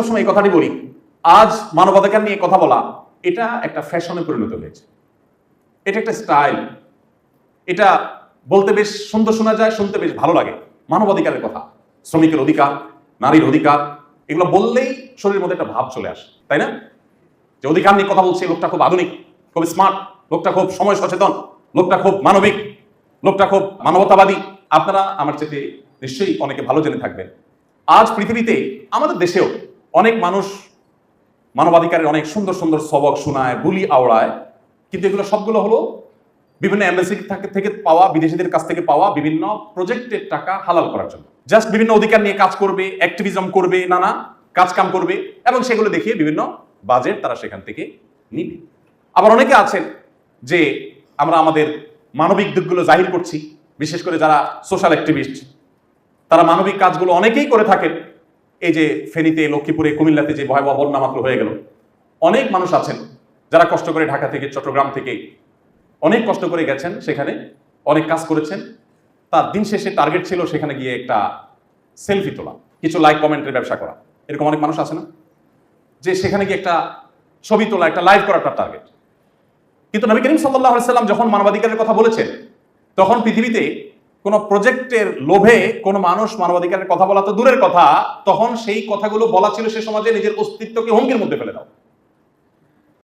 সবসময় এই কথাটি বলি। আজ মানবাধিকার নিয়ে কথা বলা, এটা একটা ফ্যাশনে পরিণত হয়েছে। এটা একটা স্টাইল। এটা বলতে বেশ সুন্দর শোনা যায়, শুনতে বেশ ভালো লাগে। মানবাধিকারের কথা। শ্রমিকের অধিকার, নারীর অধিকার, এগুলো বললেই শরীরের মধ্যে একটা ভাব চলে আসে, তাই না? যে অধিকার নিয়ে কথা বলছে, লোকটা খুব আধুনিক, খুব স্মার্ট লোকটা খুব সময় সচেতন, লোকটা খুব মানবিক, লোকটা খুব মানবতাবাদী। আপনারা আমার চেতে নিশ্চয়ই অনেকে ভালো জেনে থাকবেন। আজ পৃথিবীতে, আমাদের দেশেও অনেক মানুষ মানবাধিকারের অনেক সুন্দর সুন্দর সবক শোনায় বুলি আওড়ায়, কিন্তু এগুলো সবগুলো হলো বিভিন্ন এমবেসি থেকে পাওয়া, বিদেশিদের কাছ থেকে পাওয়া বিভিন্ন প্রজেক্টের টাকা হালাল করার জন্য। জাস্ট বিভিন্ন অধিকার নিয়ে কাজ করবে অ্যাক্টিভিজম করবে, নানা কাজ কাম করবে, এবং সেগুলো দেখিয়ে বিভিন্ন বাজেট তারা সেখান থেকে নিবে। আবার অনেকে আছেন যে আমরা আমাদের মানবিক দিকগুলো জাহির করছি, বিশেষ করে যারা সোশ্যাল অ্যাক্টিভিস্ট তারা মানবিক কাজগুলো অনেকেই করে থাকেন এই যে ফেনীতে, লক্ষ্মীপুরে, কুমিল্লাতে যে ভয়াবহ বন্যা মাত্র হয়ে গেল, অনেক মানুষ আছেন যারা কষ্ট করে ঢাকা থেকে, চট্টগ্রাম থেকে অনেক কষ্ট করে গেছেন সেখানে, অনেক কাজ করেছেন। তার দিন শেষে টার্গেট ছিল সেখানে গিয়ে একটা সেলফি তোলা, কিছু লাইক কমেন্টের ব্যবসা করা। এরকম অনেক মানুষ আছে না? যে সেখানে গিয়ে একটা ছবি তোলা, একটা লাইভ করা তার টার্গেট কিন্তু নবী করিম সাল্লাহ সাল্লাম যখন মানবাধিকারের কথা বলেছেন, তখন পৃথিবীতে কোনো প্রজেক্টের লোভে কোনো মানুষ মানবাধিকারের কথা বলা তো দূরের কথা, তখন সেই কথাগুলো বলা ছিল সে সমাজে নিজের অস্তিত্বকে হুমকির মধ্যে ফেলে দাও।